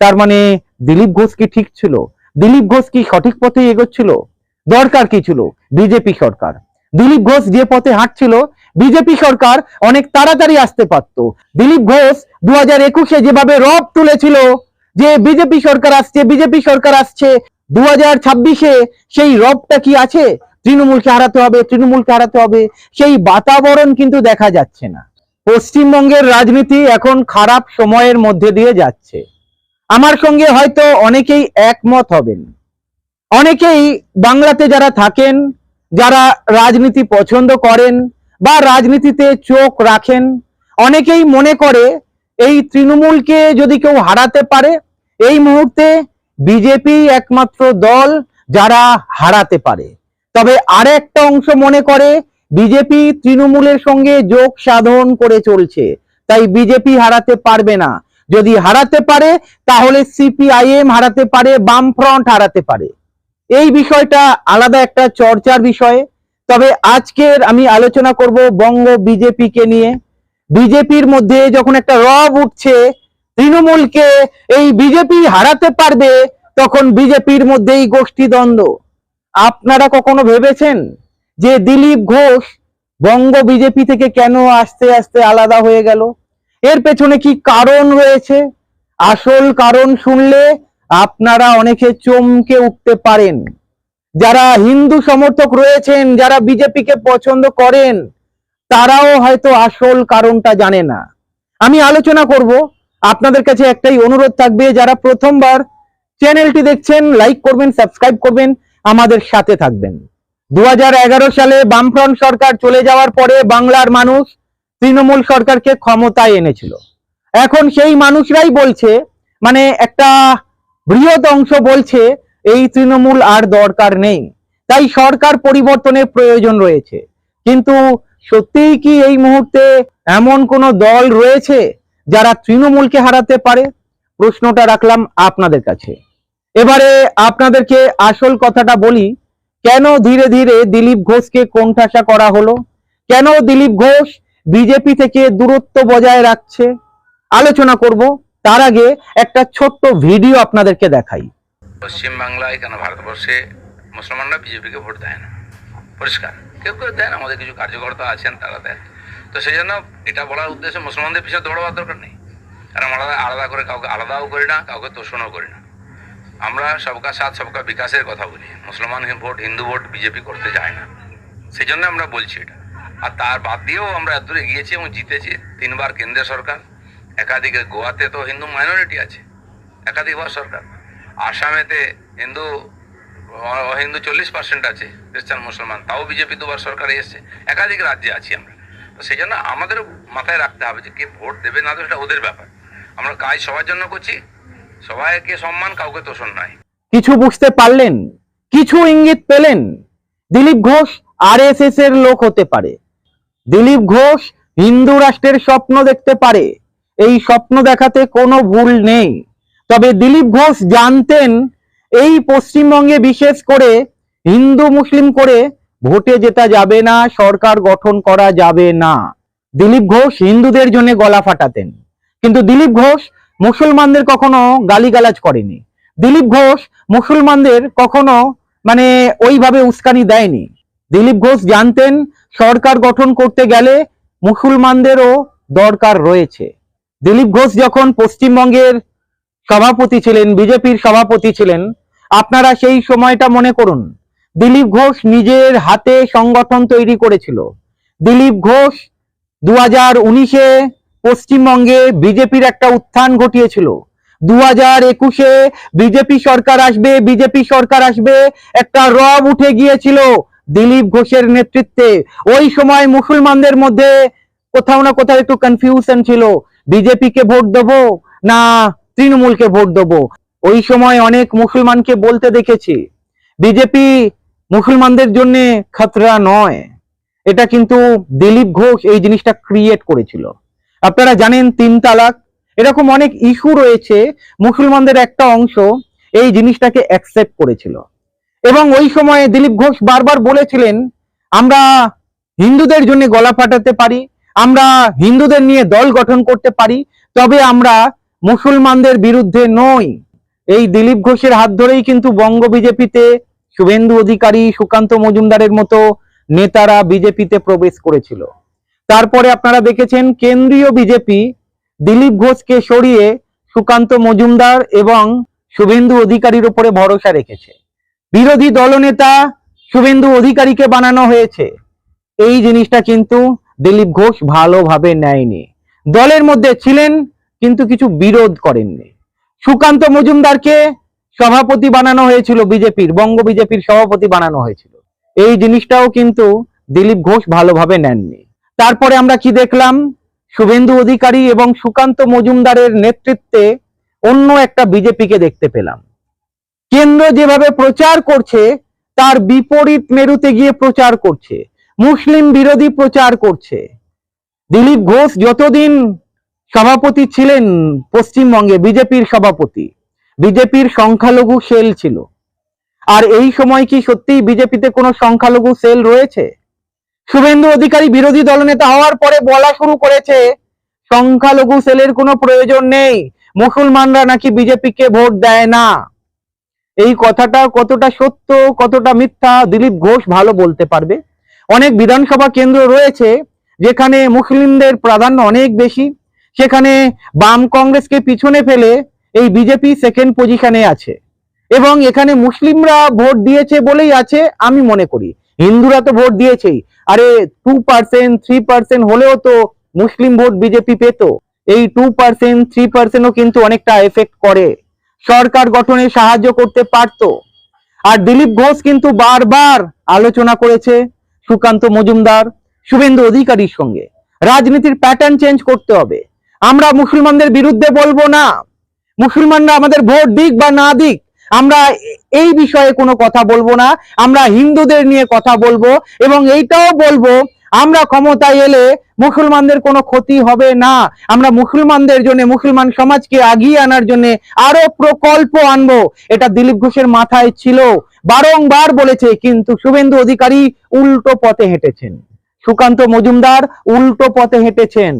তার মানে দিলীপ ঘোষ কি ঠিক ছিল? দিলীপ ঘোষ কি সঠিক পথে এগোচ্ছিল? দরকার কি ছিল? বিজেপি সরকার। দিলীপ ঘোষ যে পথে হাঁটছিল, বিজেপি সরকার অনেক তাড়াতাড়ি আসতে পারত। দিলীপ ঘোষ দু হাজার একুশে যেভাবে রব তুলেছিল, যে বিজেপি সরকার আসছে, বিজেপি সরকার আসছে দু হাজার ছাব্বিশে সেই রবটা কি আছে? তৃণমূলকে হারাতে হবে, তৃণমূলকে হারাতে হবে, সেই বাতাবরণ কিন্তু দেখা যাচ্ছে না। পশ্চিমবঙ্গের রাজনীতি এখন খারাপ সময়ের মধ্যে দিয়ে যাচ্ছে। আমার সঙ্গে হয়তো অনেকেই একমত হবেন। অনেকেই বাংলাতে যারা থাকেন, যারা রাজনীতি পছন্দ করেন বা রাজনীতিতে চোখ রাখেন, অনেকেই মনে করে এই তৃণমূলকে যদি কেউ হারাতে পারে, এই মুহূর্তে বিজেপি একমাত্র দল যারা হারাতে পারে। তবে আরেকটা অংশ মনে করে, বিজেপি তৃণমূলের সঙ্গে যোগ সাধন করে চলছে, তাই বিজেপি হারাতে পারবে না। যদি হারাতে পারে, তাহলে সিপিআইএম হারাতে পারে, বামফ্রন্ট হারাতে পারে। এই বিষয়টা আলাদা একটা চর্চার বিষয়। তবে আজকের আমি আলোচনা করব বঙ্গ বিজেপিকে নিয়ে। বিজেপির মধ্যে যখন একটা রব উঠছে, তৃণমূলকে এই বিজেপি হারাতে পারবে, তখন বিজেপির মধ্যেই গোষ্ঠী দ্বন্দ্ব আপনারা কখনো ভেবেছেন যে দিলীপ ঘোষ বঙ্গ বিজেপি থেকে কেন আস্তে আস্তে আলাদা হয়ে গেল? এর পেছনে কি কারণ রয়েছে? আসল কারণ শুনলে আপনারা অনেকে চমকে উঠতে পারেন। যারা হিন্দু সমর্থক রয়েছেন, যারা বিজেপিকে পছন্দ করেন, তারাও হয়তো আসল কারণটা জানে না। আমি আলোচনা করব। আপনাদের কাছে একটাই অনুরোধ থাকবে, যারা প্রথমবার চ্যানেলটি দেখছেন, লাইক করবেন, সাবস্ক্রাইব করবেন, আমাদের সাথে থাকবেন। দু হাজার এগারো সালে বামফ্রন্ট সরকার চলে যাওয়ার পরে বাংলার মানুষ তৃণমূল সরকারকে ক্ষমতায় এনেছিল। এখন সেই মানুষরাই বলছে মানে একটা বৃহৎ অংশ বলছে, এই তৃণমূল আর দরকার নেই। তাই সরকার পরিবর্তনের প্রয়োজন রয়েছে। কিন্তু সত্যিই কি এই মুহূর্তে এমন কোন দল রয়েছে যারা তৃণমূলকে হারাতে পারে? প্রশ্নটা রাখলাম আপনাদের কাছে। এবারে আপনাদেরকে আসল কথাটা বলি, কেন ধীরে ধীরে দিলীপ ঘোষকে কোণঠাসা করা হলো? কেন দিলীপ ঘোষ বিজেপি থেকে দূরত্ব বজায় রাখছে। আলোচনা করব, তার আগে একটা ছোট্ট ভিডিও আপনাদেরকে দেখাই। পশ্চিমবাংলায় কেন ভারতবর্ষে মুসলমানরা বিজেপিকে ভোট দেয় না? পরিষ্কার। কেউ কেউ দেন, আমাদের কিছু কার্যকর্তা আছেন, তারা দেন। তো সেই জন্য এটা বলার উদ্দেশ্যে মুসলমানদের পিছনে দৌড়াবার দরকার নেই। কারণ আলাদা আলাদা করে কাউকে আলাদাও করি না, কাউকে তোষণও করি না। আমরা সবকা সাথ সবকা বিকাশের কথা বলি। মুসলমান ভোট, হিন্দু ভোট বিজেপি করতে যায় না। সেই জন্য আমরা বলছি এটা। আর তার বাদ দিয়েও আমরা দূরে গিয়েছি এবং জিতেছি তিনবার কেন্দ্রীয় সরকার, একাধিকে গোয়াতে তো হিন্দু মাইনরিটি আছে একাধিকবার সরকার। আসামেতে হিন্দু হিন্দু চল্লিশ পার্সেন্ট আছে, খ্রিস্টান, মুসলমান, তাও বিজেপি দুবার সরকারে এসছে, একাধিক রাজ্যে আছি আমরা। তো সেই জন্য আমাদের মাথায় রাখতে হবে যে কে ভোট দেবে না দেবে সেটা ওদের ব্যাপার। আমরা কাজ সবার জন্য করছি, সবাইকে সম্মান, কাউকে তোষণ নয়। কিছু বুঝতে পারলেন, কিছু ইঙ্গিত পেলেন, দিলীপ ঘোষ আরএসএস এর লোক হতে পারে। দিলীপ ঘোষ হিন্দু রাষ্ট্রের স্বপ্ন দেখতে পারে। এই স্বপ্ন দেখাতে কোনো ভুল নেই। তবে দিলীপ ঘোষ জানতেন, এই পশ্চিমবঙ্গে বিশেষ করে হিন্দু মুসলিম করে ভোটে জেতা যাবে না, সরকার গঠন করা যাবে না। দিলীপ ঘোষ হিন্দুদের জন্য গলা ফাটাতেন। কিন্তু দিলীপ ঘোষ মুসলমানদের কখনো গালিগালাজ করেনি। দিলীপ ঘোষ মুসলমানদের কখনো মানে ওইভাবে উস্কানি দেয়নি। দিলীপ ঘোষ জানতেন সরকার গঠন করতে গেলে মুসলমানদেরও দরকার রয়েছে। দিলীপ ঘোষ যখন পশ্চিমবঙ্গের সভাপতি ছিলেন, বিজেপির সভাপতি ছিলেন, আপনারা সেই সময়টা মনে করুন, দিলীপ ঘোষ নিজের হাতে সংগঠন তৈরি করেছিল। দিলীপ ঘোষ দু হাজার উনিশে পশ্চিমবঙ্গে বিজেপির একটা উত্থান ঘটিয়েছিল। দু হাজার একুশে বিজেপি সরকার আসবে, বিজেপি সরকার আসবে, একটা রব উঠে গিয়েছিল দিলীপ ঘোষের নেতৃত্বে। ওই সময় মুসলমানদের মধ্যে কোথাও না কোথাও একটু কনফিউশন ছিল। বিজেপিকে ভোট দেবো না তৃণমূলকে ভোট দেবো? ওই সময় অনেক মুসলমানকে বলতে দেখেছি। বিজেপি মুসলমানদের জন্য খতরা নয়। এটা কিন্তু দিলীপ ঘোষ এই জিনিসটা ক্রিয়েট করেছিল। আপনারা জানেন তিন তালাক? এরকম অনেক ইস্যু রয়েছে। মুসলমানদের একটা অংশ এই জিনিসটাকে অ্যাকসেপ্ট করেছিল। এবং ওই সময়ে দিলীপ ঘোষ বারবার বলেছিলেন, আমরা হিন্দুদের জন্য গলা ফাটাতে পারি, আমরা হিন্দুদের নিয়ে দল গঠন করতে পারি, তবে আমরা মুসলমানদের বিরুদ্ধে নই। এই দিলীপ ঘোষের হাত ধরেই কিন্তু বঙ্গ বিজেপিতে শুভেন্দু অধিকারী, সুকান্ত মজুমদারের মতো নেতারা বিজেপিতে প্রবেশ করেছিল। তারপরে আপনারা দেখেছেন কেন্দ্রীয় বিজেপি দিলীপ ঘোষকে সরিয়ে সুকান্ত মজুমদার এবং শুভেন্দু অধিকারীর উপরে ভরসা রেখেছে। বিরোধী দলনেতা শুভেন্দু অধিকারীকে বানানো হয়েছে। এই জিনিসটা কিন্তু দিলীপ ঘোষ ভালোভাবে নেয়নি। দলের মধ্যে ছিলেন, কিন্তু কিছু বিরোধ করেননি। সুকান্ত মজুমদারকে সভাপতি বানানো হয়েছিল বিজেপির, বঙ্গ বিজেপির সভাপতি বানানো হয়েছিল। এই জিনিসটাও কিন্তু দিলীপ ঘোষ ভালোভাবে নেননি। তারপরে আমরা কি দেখলাম? শুভেন্দু অধিকারী এবং সুকান্ত মজুমদারের নেতৃত্বে অন্য একটা বিজেপিকে দেখতে পেলাম। কেন্দ্র যেভাবে প্রচার করছে, তার বিপরীত মেরুতে গিয়ে প্রচার করছে। মুসলিম বিরোধী প্রচার করছে। দিলীপ ঘোষ যতদিন সভাপতি ছিলেন পশ্চিমবঙ্গে, বিজেপির সভাপতি, বিজেপির সংখ্যালঘু সেল ছিল। আর এই সময় কি সত্যিই বিজেপিতে কোনো সংখ্যালঘু সেল রয়েছে? শুভেন্দু অধিকারী বিরোধী দলনেতা হওয়ার পরে বলা শুরু করেছে, সংখ্যালঘু সেলের কোনো প্রয়োজন নেই, মুসলমানরা নাকি বিজেপিকে ভোট দেয় না। এই কথাটা কতটা সত্য, কতটা মিথ্যা দিলীপ ঘোষ ভালো বলতে পারবে। অনেক বিধানসভা কেন্দ্র রয়েছে যেখানে মুসলিমদের প্রাধান্য অনেক বেশি। সেখানে বাম কংগ্রেসকে পিছনে ফেলে এই বিজেপি সেকেন্ড পজিশনে আছে। এবং এখানে মুসলিমরা ভোট দিয়েছে বলেই আছে, আমি মনে করি। হিন্দুরা তো ভোট দিয়েছেই। আরে টু পার্সেন্ট থ্রি পার্সেন্ট হলেও তো মুসলিম ভোট বিজেপি পেত। এই টু পার্সেন্ট থ্রি পার্সেন্টও কিন্তু অনেকটা এফেক্ট করে। সরকার গঠনে সাহায্য করতে পারত। আর দিলীপ ঘোষ কিন্তু বারবার আলোচনা করেছে সুকান্ত মজুমদার, শুভেন্দু অধিকারীর সঙ্গে। রাজনীতির প্যাটার্ন চেঞ্জ করতে হবে। আমরা মুসলমানদের বিরুদ্ধে বলব না। মুসলমানরা আমাদের ভোট দিক বা না দিক, আমরা এই বিষয়ে কোনো কথা বলব না। আমরা হিন্দুদের নিয়ে কথা বলব এবং এইটাও বলব আমরা ক্ষমতায় এলে মুসলমানদের কোনো ক্ষতি হবে না। আমরা মুসলমানদের জন্য, মুসলমান সমাজকে আগিয়ে আনার জন্য আরও প্রকল্প আনব। এটা দিলীপ ঘোষের মাথায় ছিল। বারংবার বলেছে, কিন্তু শুভেন্দু অধিকারী উল্টো পথে হেঁটেছেন। সুকান্ত মজুমদার উল্টো পথে হেঁটেছেন।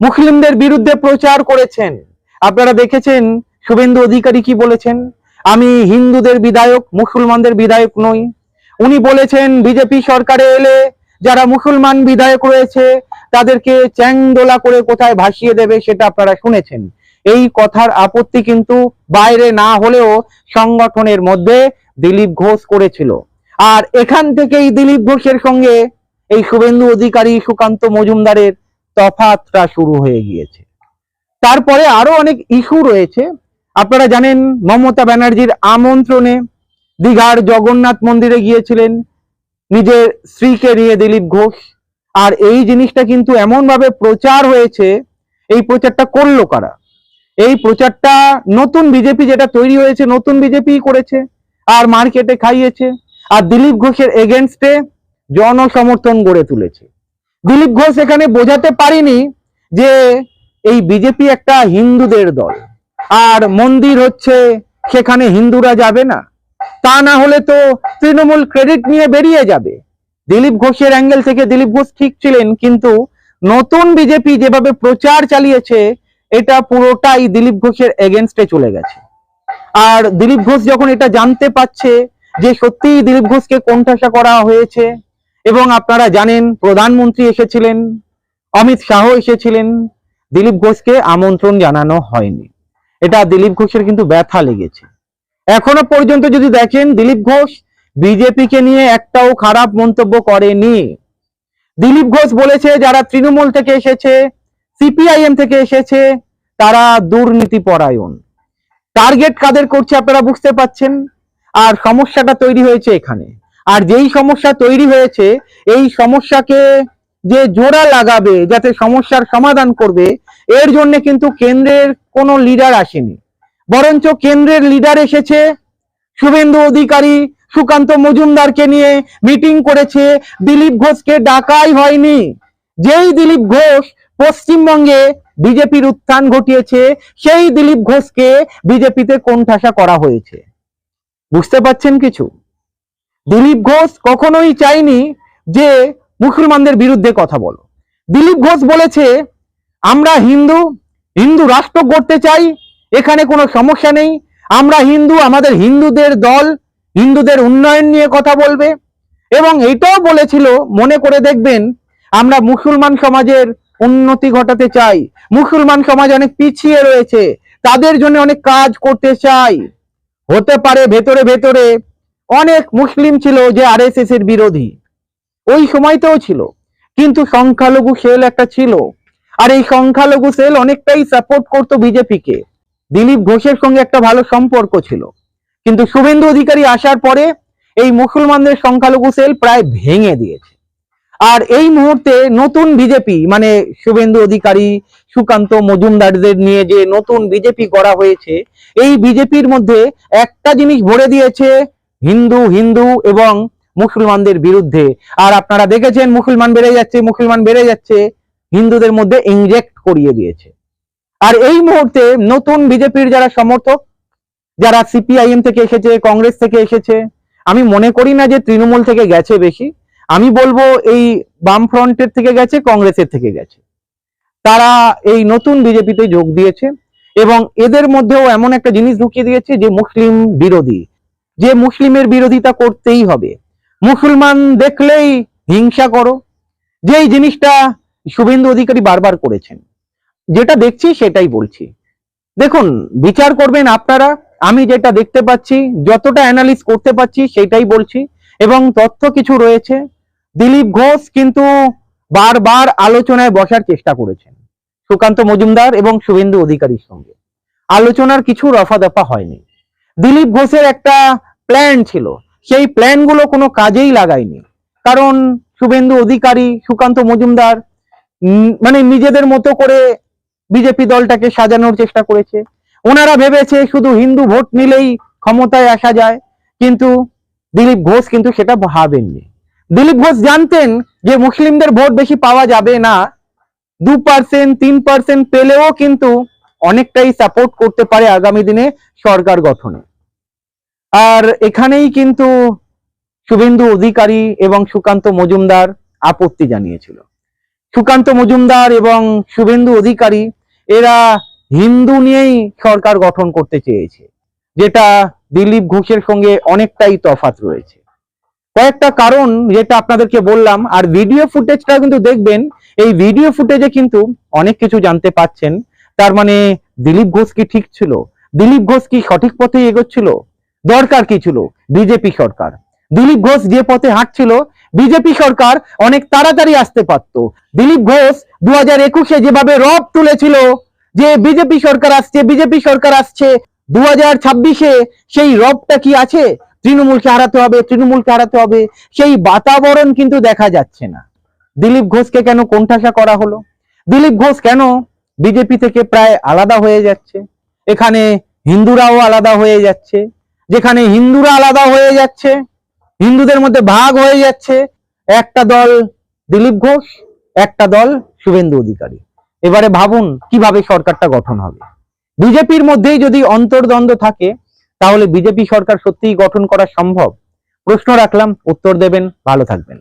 মুসলিমদের বিরুদ্ধে প্রচার করেছেন। আপনারা দেখেছেন শুভেন্দু অধিকারী কি বলেছেন? আমি হিন্দুদের বিধায়ক, মুসলমানদের বিধায়ক নই। উনি বলেছেন, বিজেপি সরকারে এলে যারা মুসলমান বিধায়ক রয়েছে, তাদেরকে চ্যাংদোলা করে কোথায় ভাসিয়ে দেবে সেটা আপনারা শুনেছেন। এই কথার আপত্তি কিন্তু বাইরে না হলেও সংগঠনের মধ্যে দিলীপ ঘোষ করেছিল। আর এখান থেকেই দিলীপ ঘোষের সঙ্গে এই শুভেন্দু অধিকারী সুকান্ত মজুমদারের তফাতটা শুরু হয়ে গিয়েছে। তারপরে আরও অনেক ইস্যু রয়েছে। আপনারা জানেন মমতা ব্যানার্জির আমন্ত্রণে দীঘার জগন্নাথ মন্দিরে গিয়েছিলেন। নিজের স্ত্রীকে নিয়ে দিলীপ ঘোষ। আর এই জিনিসটা কিন্তু এমন ভাবে প্রচার হয়েছে, এই প্রচারটা করল কারা? এই প্রচারটা নতুন বিজেপি যেটা তৈরি হয়েছে, নতুন বিজেপি করেছে, আর মার্কেটে খাইয়েছে, আর দিলীপ ঘোষের এগেনস্টে জনসমর্থন গড়ে তুলেছে। দিলীপ ঘোষ এখানে বোঝাতে পারিনি যে এই বিজেপি একটা হিন্দুদের দল, আর মন্দির হচ্ছে সেখানে হিন্দুরা যাবে না। তা না হলে তো তৃণমূল ক্রেডিট নিয়ে বেরিয়ে যাবে। দিলীপ ঘোষের অ্যাঙ্গেল থেকে দিলীপ ঘোষ ঠিক ছিলেন, কিন্তু নতুন বিজেপি যেভাবে প্রচার চালিয়েছে, এটা পুরোটাই দিলীপ ঘোষের এগেনস্টে চলে গেছে। আর দিলীপ ঘোষ যখন এটা জানতে পারছে যে সত্যিই দিলীপ ঘোষকে কোণঠাসা করা হয়েছে, এবং আপনারা জানেন প্রধানমন্ত্রী এসেছিলেন, অমিত শাহ এসেছিলেন, দিলীপ ঘোষকে আমন্ত্রণ জানানো হয়নি। এটা দিলীপ ঘোষের কিন্তু ব্যথা লেগেছে। এখনও পর্যন্ত যদি দেখেন দিলীপ ঘোষ বিজেপিকে নিয়ে একটাও খারাপ মন্তব্য করেনি। দিলীপ ঘোষ বলেছে, যারা তৃণমূল থেকে এসেছে, সিপিআইএম থেকে এসেছে, তারা দুর্নীতি পরায়ণ। টার্গেট কাদের করছে আপনারা বুঝতে পাচ্ছেন? আর সমস্যাটা তৈরি হয়েছে এখানে। আর যেই সমস্যা তৈরি হয়েছে, এই সমস্যাকে যে জোড়া লাগাবে, যাতে সমস্যার সমাধান করবে, এর জন্য কিন্তু কেন্দ্রের কোনো লিডার আসেনি। বরঞ্চ কেন্দ্রের লিডার এসেছে। শুভেন্দু অধিকারী সুকান্ত মজুমদারকে নিয়ে মিটিং করেছে। দিলীপ ঘোষকে ডাকাই হয়নি। যেই দিলীপ ঘোষ পশ্চিমবঙ্গে বিজেপির উত্থান ঘটিয়েছে, সেই দিলীপ ঘোষকে বিজেপিতে কোণঠাসা করা হয়েছে। বুঝতে পাচ্ছেন কিছু? দিলীপ ঘোষ কখনোই চাইনি যে মুসলমানদের বিরুদ্ধে কথা বলো। দিলীপ ঘোষ বলেছে, আমরা হিন্দু হিন্দু রাষ্ট্র গড়তে চাই এখানে কোনো সমস্যা নেই। আমরা হিন্দু, আমাদের হিন্দুদের দল, হিন্দুদের উন্নয়ন নিয়ে কথা বলবে। এবং এটাও বলেছিল, মনে করে দেখবেন, আমরা মুসলমান সমাজের উন্নতি ঘটাতে চাই। মুসলমান সমাজ অনেক পিছিয়ে রয়েছে, তাদের জন্য অনেক কাজ করতে চাই। হতে পারে ভেতরে ভেতরে অনেক মুসলিম ছিল যে আরএসএস এর বিরোধী। ওই সময়তেও ছিল, কিন্তু সংখ্যালঘু সেল একটা ছিল। আর এই সংখ্যালঘু সেল অনেকটাই সাপোর্ট করতো বিজেপিকে। দিলীপ ঘোষের সঙ্গে একটা ভালো সম্পর্ক ছিল। কিন্তু শুভেন্দু অধিকারী আসার পরে এই মুসলমানদের সংখ্যালঘু সেল প্রায় ভেঙে দিয়েছে। আর এই মুহূর্তে নতুন বিজেপি মানে শুভেন্দু অধিকারী, সুকান্ত মজুমদারদের নিয়ে যে নতুন বিজেপি করা হয়েছে, এই বিজেপির মধ্যে একটা জিনিস ভরে দিয়েছে হিন্দু হিন্দু এবং মুসলমানদের বিরুদ্ধে। আর আপনারা দেখেছেন মুসলমান বেড়ে যাচ্ছে, মুসলমান বেড়ে যাচ্ছে, হিন্দুদের মধ্যে ইনজেক্ট করিয়ে দিয়েছে। আর এই মুহূর্তে নতুন বিজেপির যারা সমর্থক, যারা সিপিআইএম থেকে এসেছে, কংগ্রেস থেকে এসেছে, আমি মনে করি না যে তৃণমূল থেকে গেছে বেশি। আমি বলব এই বাম ফ্রন্টের থেকে গেছে, কংগ্রেসের থেকে গেছে। তারা এই নতুন বিজেপিতে যোগ দিয়েছে এবং এদের মধ্যেও এমন একটা জিনিস ঢুকিয়ে দিয়েছে যে মুসলিম বিরোধী। যে মুসলিমের বিরোধিতা করতেই হবে। মুসলমান দেখলেই হিংসা করো। যেই জিনিসটা শুভেন্দু অধিকারী বারবার করেছেন। যেটা দেখছি সেটাই বলছি। দেখুন, বিচার করবেন আপনারা, আমি যেটা দেখতে পাচ্ছি, যতটা অ্যানালিস করতে পাচ্ছি সেটাই বলছি, এবং তথ্য কিছু রয়েছে। দিলীপ ঘোষ কিন্তু বারবার আলোচনায় বসার চেষ্টা করেছেন, সুকান্ত মজুমদার এবং শুভেন্দু অধিকারীর সঙ্গে। আলোচনার কিছু রফা দফা হয়নি। দিলীপ ঘোষের একটা প্ল্যান ছিল, সেই প্ল্যানগুলো কোনো কাজেই লাগায়নি। কারণ শুভেন্দু অধিকারী, সুকান্ত মজুমদার মানে নিজেদের মতো করে বিজেপি দলটাকে সাজানোর চেষ্টা করেছে। ওনারা ভেবেছে শুধু হিন্দু ভোট নিলেই ক্ষমতায় আসা যায়, কিন্তু দিলীপ ঘোষ কিন্তু সেটা ভাবেননি। দিলীপ ঘোষ জানতেন যে মুসলিমদের ভোট বেশি পাওয়া যাবে না, দু পার্সেন্ট তিন পার্সেন্ট পেলেও কিন্তু অনেকটাই সাপোর্ট করতে পারে আগামী দিনে সরকার গঠনে। আর এখানেই কিন্তু শুভেন্দু অধিকারী এবং সুকান্ত মজুমদার আপত্তি জানিয়েছিল। সুকান্ত মজুমদার এবং শুভেন্দু অধিকারী এরা হিন্দু নিয়েই সরকার গঠন করতে চেয়েছে, যেটা দিলীপ ঘোষের সঙ্গে অনেকটাই তফাৎ রয়েছে। কয়েকটা কারণ যেটা আপনাদেরকে বললাম, আর ভিডিও ফুটেজটা কিন্তু দেখবেন, এই ভিডিও ফুটেজে কিন্তু অনেক কিছু জানতে পাচ্ছেন। তার মানে দিলীপ ঘোষ কি ঠিক ছিল? দিলীপ ঘোষ কি সঠিক পথে এগোচ্ছিল? দরকার কি ছিল? বিজেপি সরকার। দিলীপ ঘোষ যে পথে হাঁটছিল বিজেপি সরকার অনেক তাড়াতাড়ি আসতে পারত। দিলীপ ঘোষ দু হাজার একুশে যেভাবে রব তুলেছিল যে বিজেপি সরকার আসছে বিজেপি সরকার আসছে দু হাজার ছাব্বিশে সেই রবটা কি আছে? তৃণমূলকে হারাতে হবে, তৃণমূলকে হারাতে হবে, সেই বাতাবরণ কিন্তু দেখা যাচ্ছে না। দিলীপ ঘোষকে কেন কোণঠাসা করা হলো? দিলীপ ঘোষ কেন বিজেপি থেকে প্রায় আলাদা হয়ে যাচ্ছে? এখানে হিন্দুরাও আলাদা হয়ে যাচ্ছে। যেখানে হিন্দুরা আলাদা হয়ে যাচ্ছে হিন্দুদের মধ্যে ভাগ হয়ে যাচ্ছে। একটা দল দিলীপ ঘোষ, একটা দল শুভেন্দু অধিকারী। এবারে ভাবুন কীভাবে সরকারটা গঠন হবে। বিজেপির মধ্যেই যদি অন্তর্দ্বন্দ্ব থাকে, তাহলে বিজেপি সরকার সত্যিই গঠন করা সম্ভব। প্রশ্ন রাখলাম, উত্তর দেবেন, ভালো থাকবেন।